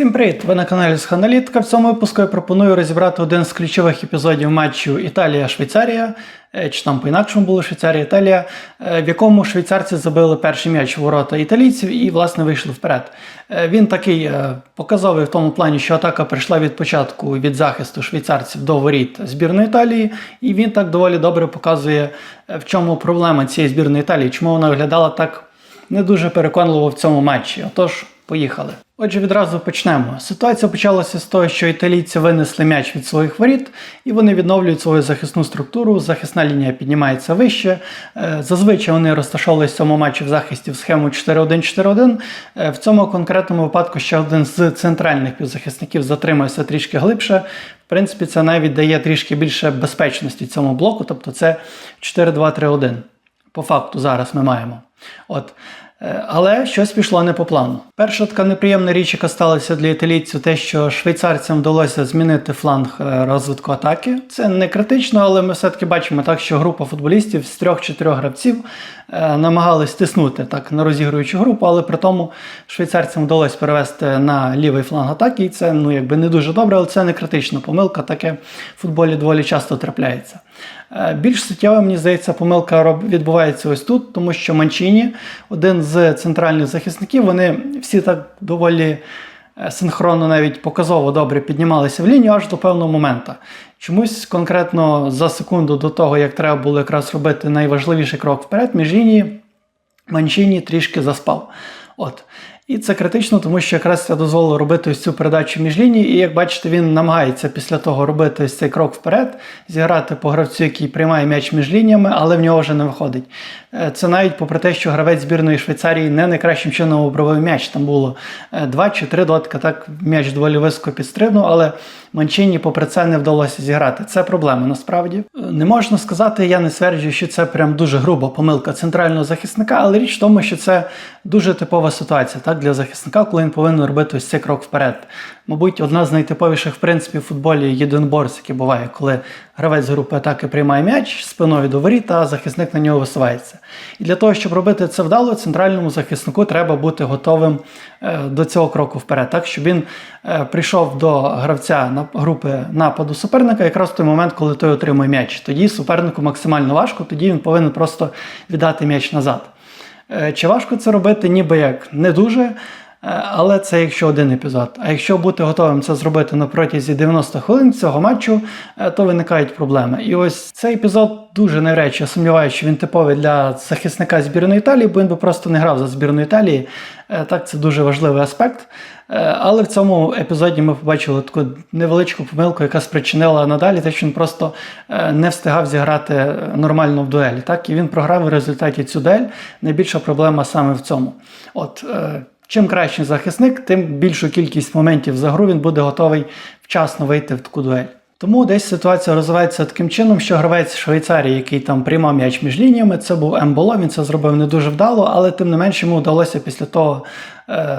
Всім привіт! Ви на каналі Сханалітка. В цьому випуску я пропоную розібрати один з ключових епізодів матчу Італія-Швейцарія, е, чи там по-інакшому було Швейцарія-Італія, е, в якому швейцарці забили перший м'яч у ворота італійців і, власне, вийшли вперед. Е, Він такий показовий в тому плані, що атака прийшла від початку від захисту швейцарців до воріт збірної Італії, і він так доволі добре показує, в чому проблема цієї збірної Італії, чому вона виглядала так не дуже переконливо в цьому матчі. Отож, поїхали. Отже, відразу почнемо. Ситуація почалася з того, що італійці винесли м'яч від своїх воріт, і вони відновлюють свою захисну структуру. Захисна лінія піднімається вище. Е, Зазвичай вони розташовувалися в цьому матчі в захисті в схему 4-1-4-1. Е, В цьому конкретному випадку ще один з центральних півзахисників затримався трішки глибше. В принципі, це навіть дає трішки більше безпечності цьому блоку, тобто це 4-2-3-1. По факту зараз ми маємо. От. Е, Але щось пішло не по плану. Перша така неприємна річ, яка сталася для італійців, те, що швейцарцям вдалося змінити фланг е, розвитку атаки. Це не критично, але ми все-таки бачимо так, що група футболістів з трьох-чотирьох гравців намагались тиснути так на розігруючу групу, але при тому швейцарцям вдалося перевести на лівий фланг атаки, і це ну якби не дуже добре, але це не критична помилка. Таке в футболі доволі часто трапляється. Е, Більш суттєва, мені здається, помилка відбувається ось тут, тому що Манчіні, один з центральних захисників, вони всі так доволі е, синхронно, навіть показово добре піднімалися в лінію аж до певного моменту. Чомусь конкретно за секунду до того, як треба було якраз робити найважливіший крок вперед, між лінії Манчині трішки заспав. От. І це критично, тому що якраз це дозволило робити ось цю передачу між ліній. І як бачите, він намагається після того робити ось цей крок вперед, зіграти по гравцю, який приймає м'яч між лініями, але в нього вже не виходить. Е, Це навіть попри те, що гравець збірної Швейцарії не найкращим чином обробив м'яч. Там було е, два чи три дотика, так м'яч доволі високо підстрибнув, але Манчині, попри це, не вдалося зіграти. Це проблема насправді. Е, Не можна сказати, я не стверджую, що це прям дуже груба помилка центрального захисника, але річ в тому, що це дуже типова ситуація так, для захисника, коли він повинен робити ось цей крок вперед. Мабуть, одна з найтиповіших в принципі в футболі єдиноборств, яке буває, коли гравець групи атаки приймає м'яч спиною до воріт, а захисник на нього висувається. І для того, щоб робити це вдало, центральному захиснику треба бути готовим е, до цього кроку вперед, так щоб він е, прийшов до гравця на групи нападу суперника якраз в той момент, коли той отримує м'яч. Тоді супернику максимально важко, тоді він повинен просто віддати м'яч назад. Е, Чи важко це робити? Ніби як не дуже. Е, Але це якщо один епізод. А якщо бути готовим це зробити на протязі 90 хвилин цього матчу, е, то виникають проблеми. І ось цей епізод дуже навряд чи сумніваюся, що він типовий для захисника збірної Італії, бо він би просто не грав за збірну Італії. Е, Так, це дуже важливий аспект. Але в цьому епізоді ми побачили таку невеличку помилку, яка спричинила надалі те, що він просто не встигав зіграти нормально в дуелі. Так? І він програв в результаті цю дуель. Найбільша проблема саме в цьому. От, чим кращий захисник, тим більшу кількість моментів за гру він буде готовий вчасно вийти в таку дуель. Тому десь ситуація розвивається таким чином, що гравець Швейцарії, який там приймав м'яч між лініями, це був Емболо. Він це зробив не дуже вдало, але тим не менше йому вдалося після того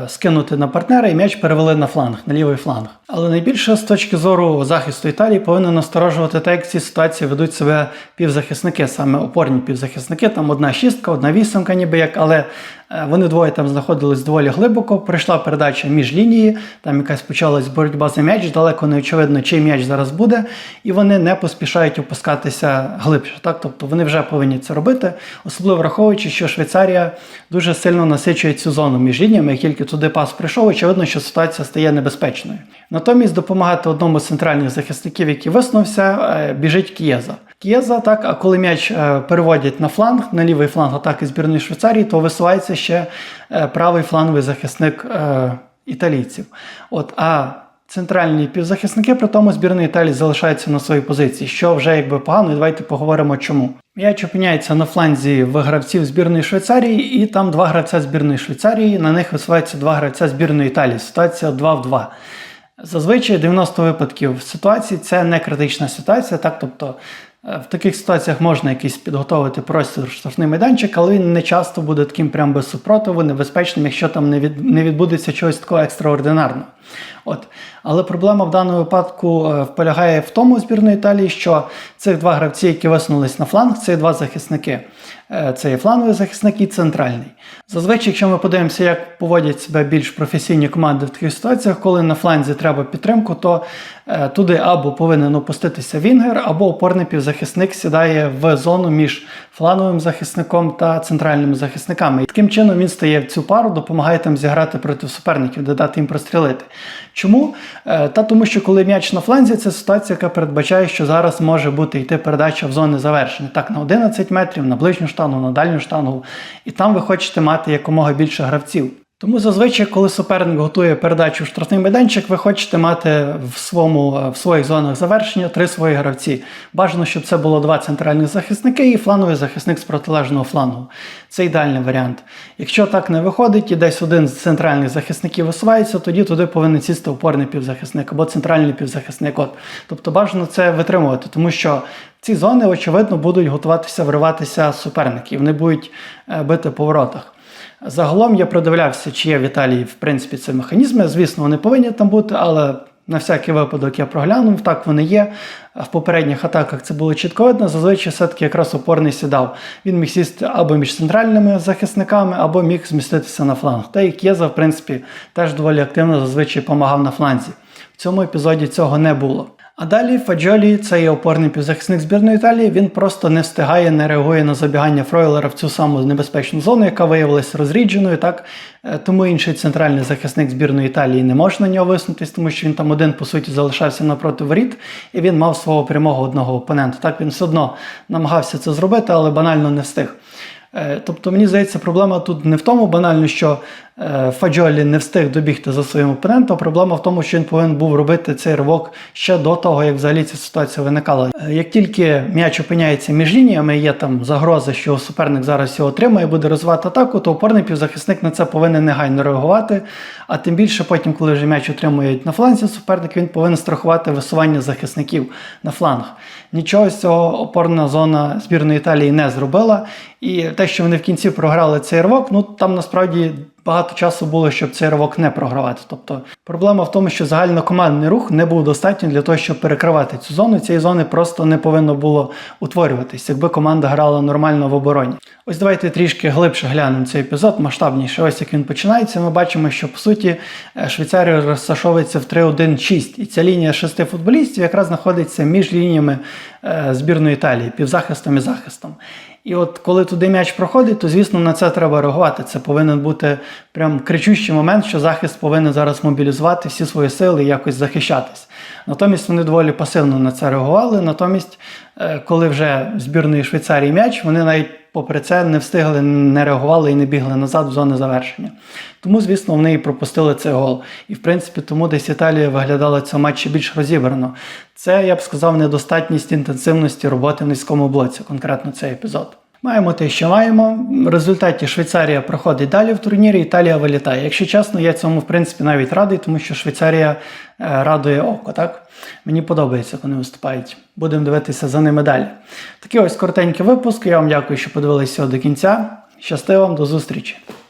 скинути на партнера і м'яч перевели на фланг, на лівий фланг. Але найбільше з точки зору захисту Італії повинно насторожувати те, як ці ситуації ведуть себе півзахисники, саме опорні півзахисники. Там одна шістка, одна вісімка, ніби як, але е, вони двоє там знаходились доволі глибоко. Прийшла передача між лінії, там якась почалась боротьба за м'яч, далеко не очевидно, чий м'яч зараз буде, і вони не поспішають опускатися глибше. Так? Тобто вони вже повинні це робити, особливо враховуючи, що Швейцарія дуже сильно насичує цю зону між лініями. Тільки туди пас прийшов, очевидно, що ситуація стає небезпечною. Натомість допомагати одному з центральних захисників, який виснувся, е, біжить Кієза. Кієза, так, а коли м'яч е, переводять на фланг, на лівий фланг атаки збірної Швейцарії, то висувається ще е, правий фланговий захисник італійців. От, а центральні півзахисники при тому збірної Італії залишаються на своїй позиції, що вже якби погано, і давайте поговоримо чому. М'яч опиняється на фланзі в гравців збірної Швейцарії, і там два гравця збірної Швейцарії, на них висуваються два гравця збірної Італії. Ситуація 2 в 2. Зазвичай 90 випадків ситуації це не критична ситуація, так тобто Е, В таких ситуаціях можна якийсь підготовити простір штрафний майданчик, але він не часто буде таким прям без супротиву, небезпечним, якщо там не, від, не відбудеться чогось такого екстраординарного. От. Але проблема в даному випадку е, полягає в тому збірної Італії, що цих два гравці, які висунулись на фланг, це два захисники. Е, Це є фланговий захисник і центральний. Зазвичай, якщо ми подивимося, як поводять себе більш професійні команди в таких ситуаціях, коли на фланзі треба підтримку, то е, туди або повинен опуститися Вінгер, або опорний півзахисник сідає в зону між фланговим захисником та центральними захисниками. І таким чином він стає в цю пару, допомагає там зіграти проти суперників, де дати їм прострілити. Чому? Е, Та тому, що коли м'яч на фланзі, це ситуація, яка передбачає, що зараз може бути йти передача в зони завершення. Так, на 11 метрів, на ближню штангу, на дальню штангу. І там ви хочете мати якомога більше гравців. Тому зазвичай, коли суперник готує передачу в штрафний майданчик, ви хочете мати в своєму в своїх зонах завершення три свої гравці. Бажано, щоб це було два центральних захисники і фланговий захисник з протилежного флангу. Це ідеальний варіант. Якщо так не виходить і десь один з центральних захисників висувається, тоді туди повинен сісти опорний півзахисник або центральний півзахисник. От. Тобто бажано це витримувати, тому що ці зони, очевидно, будуть готуватися вриватися суперники, вони будуть е, бити по воротах. Загалом я продивлявся, чи є в Італії в принципі ці механізми. Звісно, вони повинні там бути, але на всякий випадок я проглянув, так вони є. В попередніх атаках це було чітко видно. Зазвичай все-таки якраз опорний сідав. Він міг сісти або між центральними захисниками, або міг зміститися на фланг. Та і Кєза, в принципі, теж доволі активно зазвичай допомагав на фланзі. В цьому епізоді цього не було. А далі Фаджолі, це є опорний півзахисник збірної Італії. Він просто не встигає, не реагує на забігання Фройлера в цю саму небезпечну зону, яка виявилася розрідженою. Так Е, тому інший центральний захисник збірної Італії не може на нього висунутись, тому що він там один по суті залишався напроти воріт, і він мав свого прямого одного опонента. Так він все одно намагався це зробити, але банально не встиг. Е, Тобто, мені здається, проблема тут не в тому банально, що Фаджолі не встиг добігти за своїм опонентом. Проблема в тому, що він повинен був робити цей ривок ще до того, як взагалі ця ситуація виникала. Е, Як тільки м'яч опиняється між лініями, є там загроза, що суперник зараз його отримає, буде розвивати атаку, то опорний півзахисник на це повинен негайно реагувати. А тим більше потім, коли вже м'яч отримують на фланзі суперник, він повинен страхувати висування захисників на фланг. Нічого з цього опорна зона збірної Італії не зробила. І те, що вони в кінці програли цей ривок, ну там насправді багато часу було, щоб цей ривок не програвати. Тобто проблема в тому, що загальнокомандний рух не був достатньо для того, щоб перекривати цю зону. Цієї зони просто не повинно було утворюватись, якби команда грала нормально в обороні. Ось давайте трішки глибше глянемо цей епізод, масштабніше. Ось як він починається. Ми бачимо, що по суті е, Швейцарія розташовується в 3-1-6. І ця лінія шести футболістів якраз знаходиться між лініями е, збірної Італії, півзахистом і захистом. І от коли туди м'яч проходить, то звісно на це треба реагувати. Це повинен бути прям кричущий момент, що захист повинен зараз мобілізувати всі свої сили і якось захищатись. Натомість вони доволі пасивно на це реагували. Натомість, е, коли вже в збірної Швейцарії м'яч, вони навіть попри це не встигли, не реагували і не бігли назад в зони завершення. Тому, звісно, вони і пропустили цей гол. І в принципі, тому десь Італія виглядала цього матчі більш розібрано. Це, я б сказав, недостатність інтенсивності роботи в низькому блоці, конкретно цей епізод. Маємо те, що маємо. В результаті Швейцарія проходить далі в турнірі, Італія вилітає. Якщо чесно, я цьому в принципі навіть радий, тому що Швейцарія е, радує око. Так мені подобається, як вони виступають. Будемо дивитися за ними далі. Такий ось коротенький випуск. Я вам дякую, що подивилися до кінця. Щасти вам, до зустрічі!